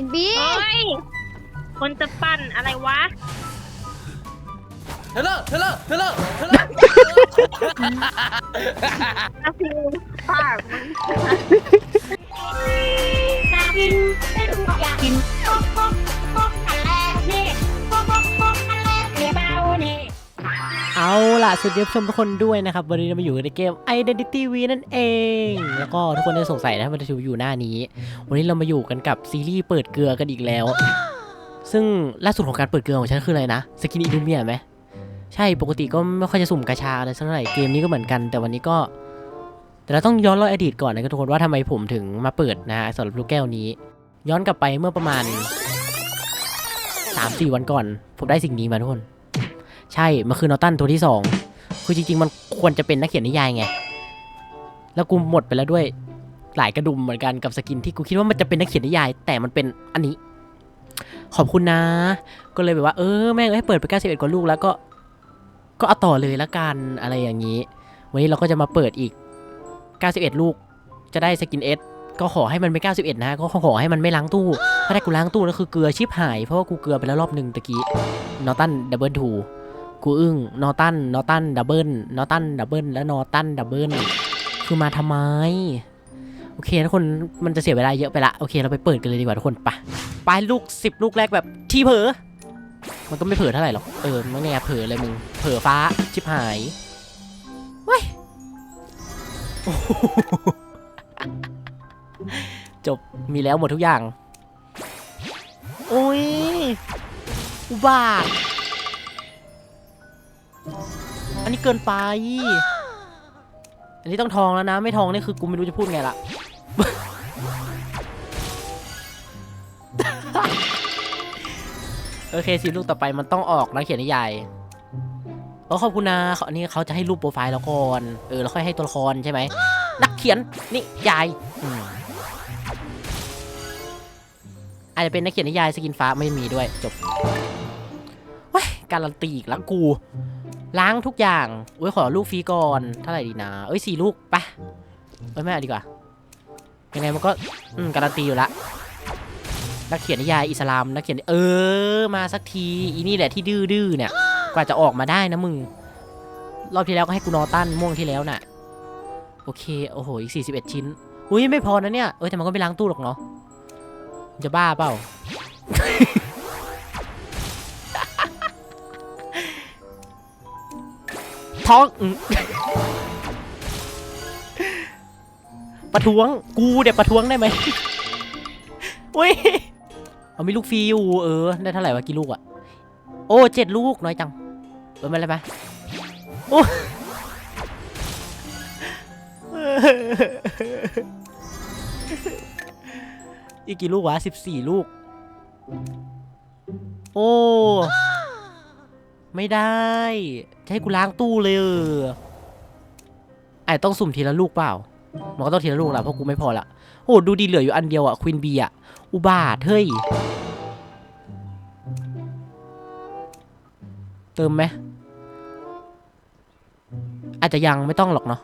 วินบีเฮ้ย คนจะปั่นอะไรวะเทเลอร์เทเลอร์เทเลอร์เทเลอร์อาฟิวปากมันกินได้ทุกอย่างกิ เอาล่ะสวัสดีผู้ชมทุกคนด้วยนะครับ วันนี้เรามาอยู่กันในเกม Identity V นั่นเอง แล้วก็ทุกคนได้สงสัยนะมันจะอยู่หน้านี้ วันนี้เรามาอยู่กันกับซีรีส์เปิดเกลือกันอีกแล้ว ซึ่งล่าสุดของการเปิดเกลือของฉันคืออะไรนะสกินอิลูเมียไหมใช่ปกติก็ไม่ค่อยจะสุ่มกาชาอะไรสักเท่าไหร่เกมนี้ก็เหมือนกัน แต่วันนี้ก็ แต่เราต้องย้อนรอยอดีตก่อนนะทุกคนว่าทำไมผมถึงมาเปิดนะฮะสำหรับลูกแก้วนี้ ย้อนกลับไปเมื่อประมาณ3-4วันก่อน ผมได้สิ่งนี้มาทุกคน ใช่ มันคือนอตันตัวที่สองคือจริงๆ มันควรจะเป็นนักเขียนนิยายไง แล้วกูหมดไปแล้วด้วยหลายกระดุมเหมือนกันกับสกินที่กูคิดว่ามันจะเป็นนักเขียนนิยาย แต่มันเป็นอันนี้ ขอบคุณนะ ก็เลยแบบว่าเออแม่งให้เปิดไป91กว่าลูกแล้วก็ ก็เอาต่อเลยละกันอะไรอย่างนี้ วันนี้เราก็จะมาเปิดอีก 91 ลูก จะได้สกินเอสก็ขอให้มันไม่ 91 นะ ก็ขอให้มันไม่ล้างตู้ ถ้าได้กูล้างตู้แล้วคือเกลือชิบหาย เพราะว่ากูเกลือไปแล้วรอบหนึ่งตะกี้ นอตันดับเบิลทู กูอึ้งนอตันนอตันดับเบิลนอตันดับเบิลและนอตันดับเบิลคือมาทำไม โอเคทุกคนมันจะเสียเวลาเยอะไปละโอเคเราไปเปิดกันเลยดีกว่าทุกคนไปไปลูกสิบลูกแรกแบบที่เผลอมันก็ไม่เผลอเท่าไหร่หรอกเออมันไงเผลอเลยมึงเผลอฟ้าชิบหายเว้ยจบมีแล้วหมดทุกอย่างโอ้ยอุบาท อันนี้เกินไป อันนี้ต้องทองแล้วนะ ไม่ทองนี่คือกูไม่รู้จะพูดไงละโอเคสิลูกต่อไปมันต้องออกนักเขียนนิยายโอ้ขอบคุณนะเขาอันนี้เขาจะให้รูปโปรไฟล์แล้วก่อนเออแล้วค่อยให้ตัวละครใช่ไหมนักเขียนนิยายอาจจะเป็นนักเขียนนิยายสกินฟ้าไม่มีด้วยจบว้ยการันตีอีกแล้วกู ล้างทุกอย่างเอ้ยขอลูกฟรีก่อนเท่าไหร่ดีนะเอ้ยสี่ลูกไปะเอ้ยไม่เอาดีกว่ายังไงมันก็อืมการันตีอยู่ละนักเขียนนิยายอิสลามนักเขียนเออ มาสักทีอีนี่แหละที่ดื้อดื้อๆเนี่ยกว่าจะออกมาได้นะมึงรอบที่แล้วก็ให้กูนอตันม่วงที่แล้วน่ะ โอเคโอ้โหอีก41 ชิ้นอุ้ยไม่พอนะเนี่ยเออแต่มันก็ไม่ล้างตู้หรอกเนาะจะบ้าเปล่า ท้องประท้วงกูเดี๋ยวประท้วงได้ไหมอุ้ยเอามีลูกฟรีอยู่เออได้เท่าไหร่วะกี่ลูกอะโอ้เจ็ดลูกน้อยจังเออไม่เป็นไรไหมโอ้อีกกี่ลูกวะสิบสี่ลูก โอ้ ไม่ได้จะให้กูล้างตู้เลยเออไอ้ต้องสุ่มทีละลูกเปล่า มันก็ต้องทีละลูกแหละเพราะกูไม่พอละโอ้ดูดีเหลืออยู่อันเดียวอะควินบีอะอุบาทเฮ้ย เติมไหมอาจจะยังไม่ต้องหรอกเนาะ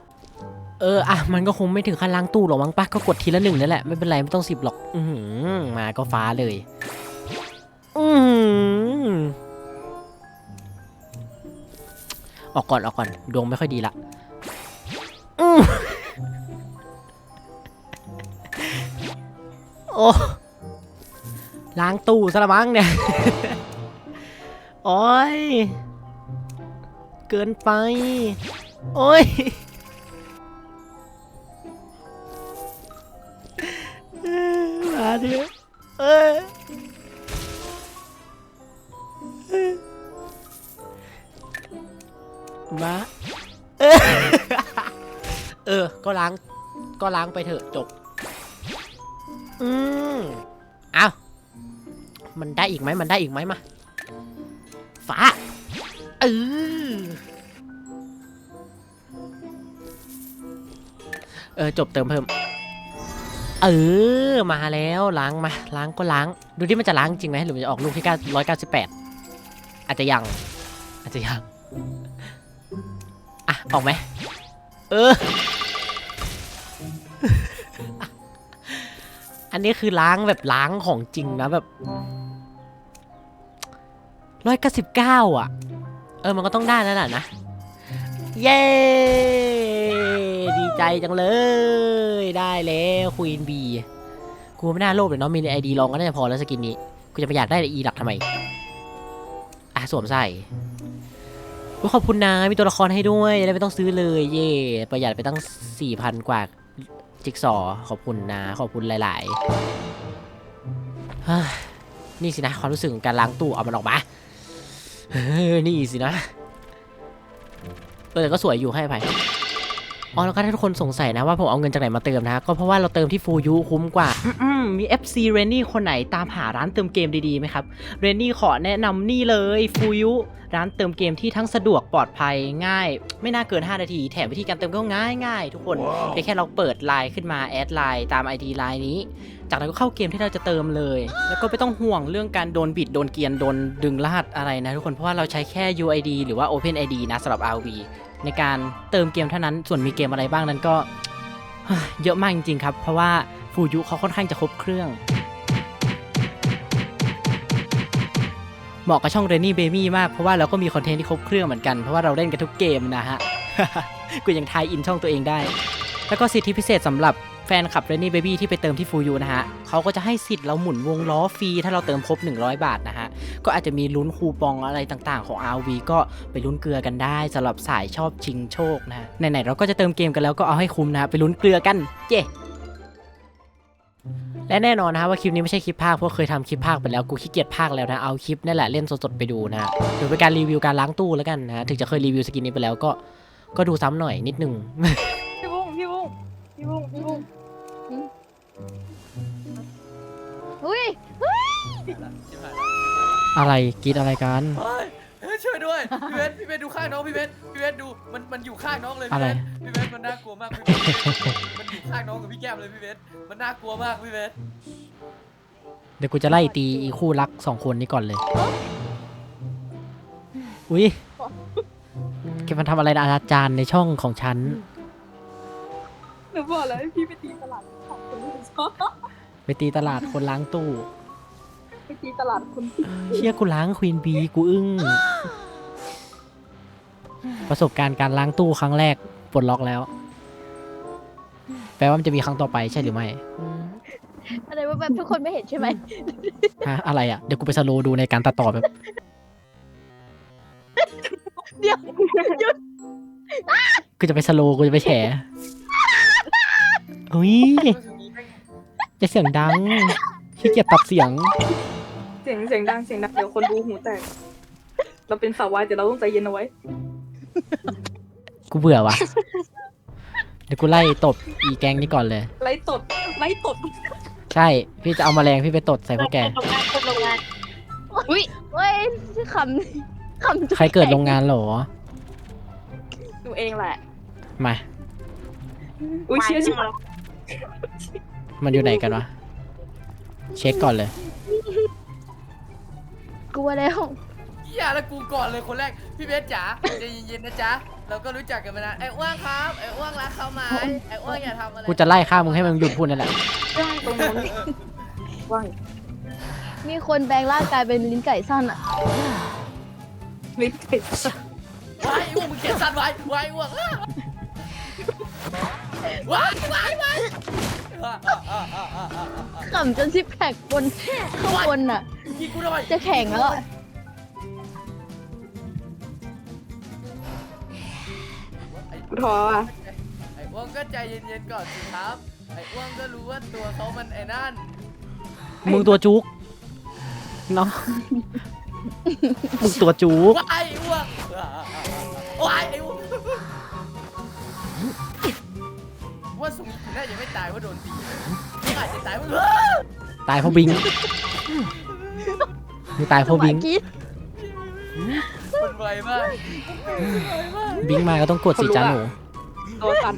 เอออะมันก็คงไม่ถึงขั้นล้างตู้หรอกมั้งปะก็กดทีละหนึ่งนั่นแหละไม่เป็นไรไม่ต้องสิบหรอก อืมาก็ฟ้าเลย อือ อออกก่อนออกก่อนดวงไม่ค่อยดีละอือโอ้ล้างตู้ซะละมั้งเนี่ย โอ้ย เกินไป โอ้ย มาเออเออ ก็ล้าง ก็ล้างไปเถอะจบ อืมเอามันได้อีกไหมมันได้อีกไหมมาฟ้าเออเออจบเติมเพิ่ม เออ มาแล้วล้างมา ล้างก็ล้าง ดูที่มันจะล้างจริงไหมหรือมันจะออกลูกที่เก้าร้อยเก้าสิบแปดอาจจะยัง อาจจะยัง ออกไหมเออ อันนี้คือล้างแบบล้างของจริงนะแบบร้อยเก้าสิบเก้าอะ เออมันก็ต้องได้แล้วแหละนะ เย้ ดีใจจังเลย ได้แล้วควีนบีกูไม่น่าโลภเลยเนาะมีไอดีลองก็น่าจะพอแล้วสกินนี้ กูจะไปอยากได้อีหลักทำไม อะสวมใส่ ขอบคุณนะ มีตัวละครให้ด้วยจะได้ไม่ต้องซื้อเลย เย่ประหยัดไปตั้งสี่พันกว่าจิกซอขอบคุณนะ ขอบคุณหลายๆนี่สินะ ความรู้สึกของการล้างตู้เอามันออกมาเออนี่สินะเออแต่ก็สวยอยู่ให้อภัย อ๋อแล้วก็ถ้าทุกคนสงสัยนะว่าผมเอาเงินจากไหนมาเติมนะก็เพราะว่าเราเติมที่ฟูยูคุ้มกว่าอืมๆมี FC เรนนี่คนไหนตามหาร้านเติมเกมดีๆไหมครับเรนนี่ขอแนะนำนี่เลยฟูยุร้านเติมเกมที่ทั้งสะดวกปลอดภัยง่าย ไม่น่าเกิน 5 นาที แถมวิธีการเติมก็ง่ายง่ายๆทุกคนเพียงแค่เราเปิดไลน์ขึ้นมาแอดไลน์ตาม ID ไลน์นี้ จากนั้นก็เข้าเกมที่เราจะเติมเลย แล้วก็ไม่ต้องห่วงเรื่องการโดนบิดโดนเกรียนโดนดึงรหัสอะไรนะทุกคนเพราะว่าเราใช้แค่ UID หรือว่า OpenID นะสำหรับ RV ในการเติมเกมเท่านั้น ส่วนมีเกมอะไรบ้างนั้นก็เยอะมากจริงๆครับ เพราะว่าฟูยุเขาค่อนข้างจะครบเครื่องเหมาะกับช่องเรนนี่เบมี่มาก เพราะว่าเราก็มีคอนเทนต์ที่ครบเครื่องเหมือนกันเพราะว่าเราเล่นกันทุกเกมนะฮะ กูยังทายอินช่องตัวเองได้ แล้วก็สิทธิพิเศษสำหรับ แฟนคลับ Rainy Baby ที่ไปเติมที่ฟูยูนะฮะเขาก็จะให้สิทธิ์เราหมุนวงล้อฟรี ถ้าเราเติมครบ 100 บาทนะฮะ ก็อาจจะมีลุ้นคูปองอะไรต่างๆ ของ RV ก็ไปลุ้นเกลือกันได้สำหรับสายชอบชิงโชคนะ ไหนๆเราก็จะเติมเกมกันแล้วก็เอาให้คุ้มนะฮะไปลุ้นเกลือกัน เย้และแน่นอนนะฮะว่าคลิปนี้ไม่ใช่คลิปภาคเพราะเคยทำคลิปภาคไปแล้วกูขี้เกียจภาคแล้วนะเอาคลิปนั่แหละเล่นสดๆไปดูนะฮะถือเป็นการรีวิวการล้างตู้แล้วกันนะถึงจะเคยรีวิวสกินนี้ไปแล้วก็ก็ดูซ้ำหน่อยนิดนึง บุ้งพี่บุ้งพี่บุ้งอุ้ยอะไรกรีดอะไรกัน เฮ้ยเฮ้ยช่วยด้วย พี่เบสพี่เบสดูข้างน้องพี่เบสพี่เบสดูมันมันอยู่ข้างน้องเลยอะพี่ไรเบสพี่เบสมันน่ากลัวมากพี่เบสมันอยู่ข้างน้องกับพี่แก้มเลยพี่เบสมันน่ากลัวมากพี่เบสเดี๋ยวกูจะไล่ตีอีคู่รักสองคนนี้ก่อนเลย อุ้ยแกมันทำอะไรนะอาจารย์ในช่องของฉันห นูบอกแล้วให้พี่ไปตีตลาดของคนที่ชอบไปตีตลาดคนล้างตู้ไปตีตลาดคนที่เชี่ยกูล้างควีนบีกูอึ้งประสบการณ์การล้างตู้ครั้งแรกปลดล็อกแล้ว แปลว่ามันจะมีครั้งต่อไปใช่หรือไม่อะไรว่าแบบทุกคนไม่เห็นใช่ไหมฮะอะไรอะ เดี๋ยวกูไปสโลว์ดูในการตัดต่อแบบ เดี๋ยวกูจะไปสโลว์กูจะไปแฉ อุ้ยจะเสียงดังขี้เกียจตัดเสียง เสียงเสียงดังเสียงดังเดี๋ยวคนดูหูแตก เราเป็นสาววายแต่เราต้องใจเย็นเอาไว้ กูเบื่อว่ะ เดี๋ยวกูไล่ตบอีแกงนี้ก่อนเลย ไล่ตดไล่ตดใช่ พี่จะเอาแมลงพี่ไปตดใส่พวกแก โรงงานคนโรงงานอุ้ยเว้ยคำคำใครเกิดโรงงานเหรอหนูเองแหละมา อุ้ยเชื่อชิบ มันอยู่ไหนกันวะ เช็คก่อนเลย กลัวแล้ว อย่าละกูก่อนเลยคนแรก พี่เบสจ๋าใจเย็นๆนะจ๊ะ เราก็รู้จักกันมานานไอ้อ้วงครับไอ้อ้วงรักเขาไหมไอ้อ้วงอย่าทำอะไรกูจะไล่ฆ่ามึงให้มึงหยุดพูดนั่นแหละตรงนู้นว่างมีคนแปลงร่างกายเป็นลิ้นไก่สั้นอะ ลิ้นไก่ว้ายอ้วงมึงเขียนสั้นไว้ไว้อ้วงอ้า ว้ายว้ายว้ายอ่าอ่าอ่าอ่าอ่าอ่าขำจนซิปแพคบนข้างบนอะ ยิงกูหน่อยจะแข็งแล้วอะกูท้ออะไอ้อ้วงก็ใจเย็นๆก่อนสิครับ ไอ้อ้วงก็รู้ว่าตัวเขามันไอ้นั่น มึงตัวจุกเนาะมึงตัวจุกว้าาจะไม่ตายว่าะโดนตีนี่อาจจะตายว่าเฮ้ยตายเพราะบิงมึงตายเพราะบิงจัหวกรี๊ดมันไวมากมันไวมากบิงมาก็ต้องกดสิจ้าหนูตัวสั่น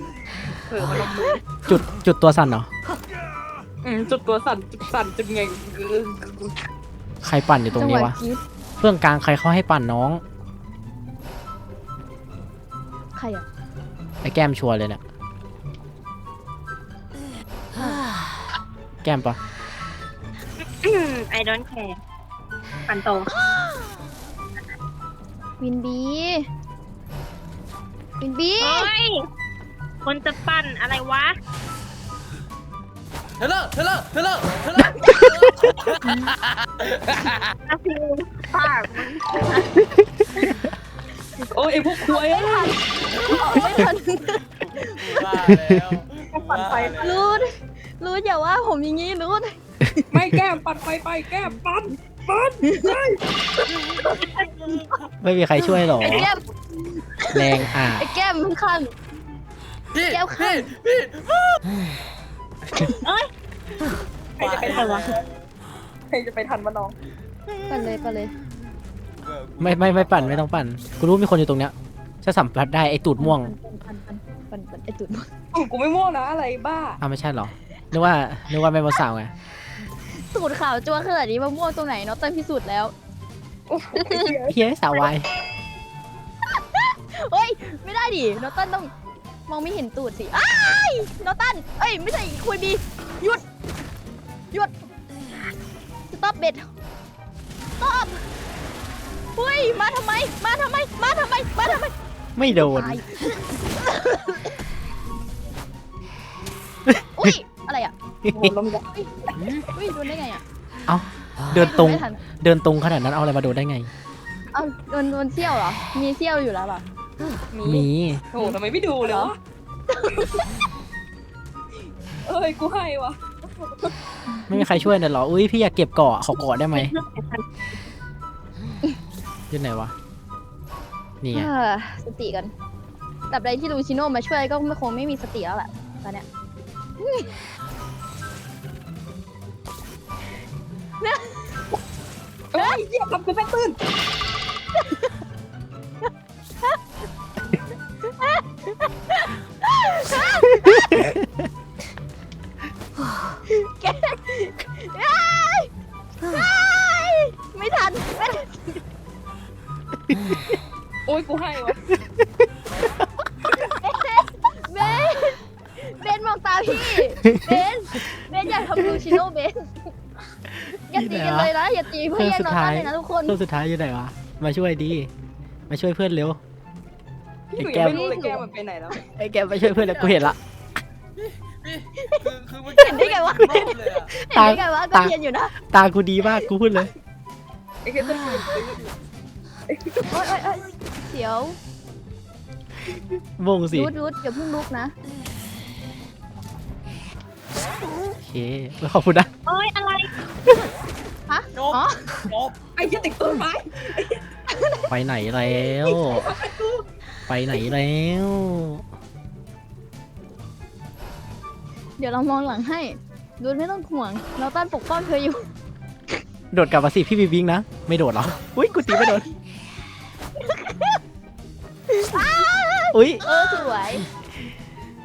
เผลอมาลงมือจุดจุดตัวสั่นเหรอ อืมจุดตัวสั่นจุดสั่นจุดเงงใครปั่นอยู่ตรงนี้วะจัหกรี๊ดเครื่องกลางใครเขาให้ปั่นน้อง ใครอะไอ้แก้มชัวร์เลยเนี่ย กก้มปะไอดอนแคร์ปันโต วินบี วินบี เฮ้ย คนจะปั่นอะไรวะ เธอเลิกเธอเลิกเธอเลิกเธอเลิกอาฟิวปากมึงโอ้ยไอพวกควยอะไม่ทันว่าแล้วว่าแล้วรูด รูดอย่าว่าผมอย่างงี้รูดไม่แก้มปัดไฟไปแก้มปัดปัดไม่มีใครช่วยหรอไอ้แก้มแรงอะไอ้แก้มมันคันพี่แก้วข้าพี่งพี่ใครจะไปทันวะใครจะไปทันวะน้องปั่นเลยปั่นเลย ไม่ไม่ไม่ปั่นไม่ต้องปั่นกูรู้มีคนอยู่ตรงเนี้ยจะสัมผัสได้ไอ้ตูดม่วงปั่นปั่นปั่นปั่นไอ้ตุ่นอ้าวกูไม่ม่วงนะอะไรบ้า อ้าวไม่ใช่เหรอ นึกว่านึกว่าแม่บอสาวไงสูตรขาวจัวขนาดนี้มะม่วงตรงไหนเนาะเต้นพิสูจน์แล้วโอ้โหไอ้เหี้ยเฮียสาววายเฮ้ย ไม่ได้ดิโนตันต้องมองไม่เห็นตูดสิอ้ายโนตันเอ้ย ไม่ใช่คุยบีหยุด หยุดสต็อปเบ็ดสต็อปเฮ้ย มาทำไม มาทำไม มาทำไม มาทำไมไม่โดน ตายอุ้ยอะไรอะ โอ้โหลมยักษ์อุ้ยโดนได้ไงอะเอ้าเดินตรง ไม่ทันเดินตรงขนาดนั้นเอาอะไรมาโดนได้ไง เอาโดนโดนเซี่ยวเหรอ มีเซี่ยวอยู่แล้วเหรอมี โอ้โหทำไมไม่ดูเลยวะ เอ้ย กูให้วะไม่มีใครช่วยเลยเหรอ อุ้ยพี่อยากเก็บเกาะขอเกาะได้ไหมอยู่ไหนวะ นี่ไง เออสติกันแต่ใดที่ลูชิโน่มาช่วยก็ไม่คงไม่มีสติแล้วแหละตอนเนี้ย เอ้ยเหี้ยทำกูแม่ตื่นไม่ทันไม่ทันโอ้ยกูให้วะเบนเบนมองตาพี่ เบนเบนอย่าทำลูชิโน่เบน อย่าตีกันเลยนะอย่าตีเพื่อนนอนกันเลยนะทุกคนตัวสุดท้ายอยู่ไหนวะ มาช่วยดี มาช่วยเพื่อนเร็วหไอ้นูแก้ยังมไม่รู้เลยแก้มมันไปไหนแล้วไอ้แกมมาช่วยเพื่อนแล้วกูเห็นละพี่คือคือมึงเห็นได้ไงวะรอบเลยอะเห็นได้ไงวะก็เรียนอยู่นะตากูดีมากกูพูดเลย ไอ้แก้มตื่นโอ๊ยโอ๊ยโอ๊ยเดี๋ยววงสิรูดรูดอย่าเพิ่งลุกนะโอเคขอบคุณนะโอ้ยอะไรฮะ จบ อ๋อ จบ ไอ้เหี้ยติดต้นไม้ไปไหนแล้ว ไปไหนแล้ว เดี๋ยวเรามองหลังให้รูดไม่ต้องห่วง เราต้านปกป้องเธออยู่ โดดกลับมาสิพี่บีบิงนะ ไม่โดดเหรอ อุ้ยกูตีไม่โดน อุ้ย เออสวย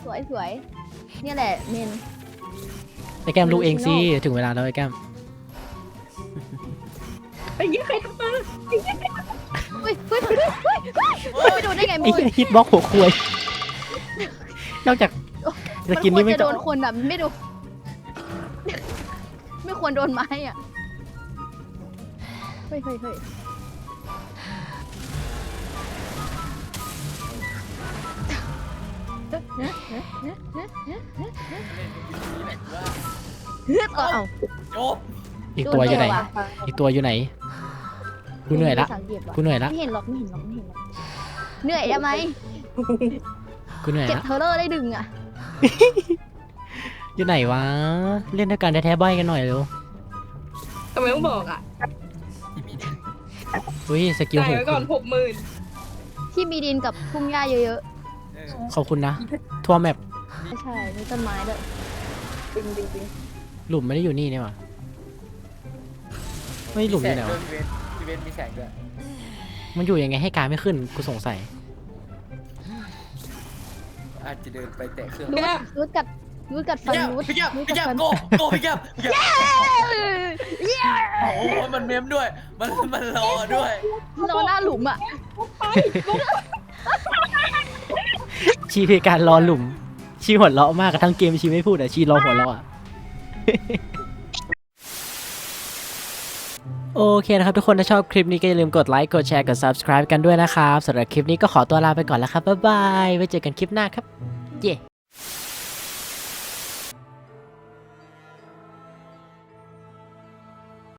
สวยสวยเนี่ยแหละเมน ไอ้แก้มลูกเองสิ ถึงเวลาแล้วไอ้แก้มไไอ้เหี้ใครทำมาเฮ้ยเฮ้ยเฮ้ยเฮ้ยไปโดนได้ไงมึงไอ้ฮิตบล็อกหัวควยนอกจากจะกินนี่ไม่ควรจะโดนคนอะไม่ดูไม่ควรโดนไม้อะเฮ้ยเฮ้ยเฮ้ยเนื้อเนื้อเนื้อเนื้อเนื้อเนื้อเนื้อเอาจบอีกตัวอยู่ไหน อีกตัวอยู่ไหน กูเหนื่อยละไม่สังเกตว่ะกูเหนื่อยละ ไม่เห็นหรอกไม่เห็นหรอกไม่เห็นหรอกเหนื่อยทำไมกูเหนื่อยเก็บละ เทอร์เลอร์ได้ดึงอะอยู่ไหนวะ เล่นด้วยกันแท้ๆใบกันหน่อยเร็วทำไมต้องบอกอะอุ้ยสกิลจ่ายหกไว้ก่อนหกหมื่นที่มีดินกับทุ่งหญ้าเยอะเออขอบคุณนะ ทั่วแมปๆไม่ใช่มีต้นไม้ด้วยจริงจริงจริงหลุมไม่ได้อยู่นี่นี่หว่าไม่หลุมอยู่ไหนวะมีแสงด้วย พี่เบนพี่เบนมีแสงด้วยมันอยู่ยังไงให้การไม่ขึ้นกูสงสัย อาจจะเดินไปแตะเครื่อง รูดรูดกัดรูดกัดฟันพี่แก้วรูดพี่แก้วรูดพี่กัแก้ดวฟันโกโกพี่แก้วพี่แก้วโอ้โหมันเมมด้วย มันมันรอด้วยรอหน้าหลุมอะชีคือการรอหลุม ชีหัวเราะมากกระทั่งเกมชีไม่พูดอะชีรอหัวเราะอะ โอเคนะครับทุกคนถ้าชอบคลิปนี้ก็อย่าลืมกดไลค์ กดแชร์ กด subscribe กันด้วยนะครับสำหรับคลิปนี้ก็ขอตัวลาไปก่อนแล้วครับ บ๊ายบาย ไว้เจอกันคลิปหน้าครับ เย้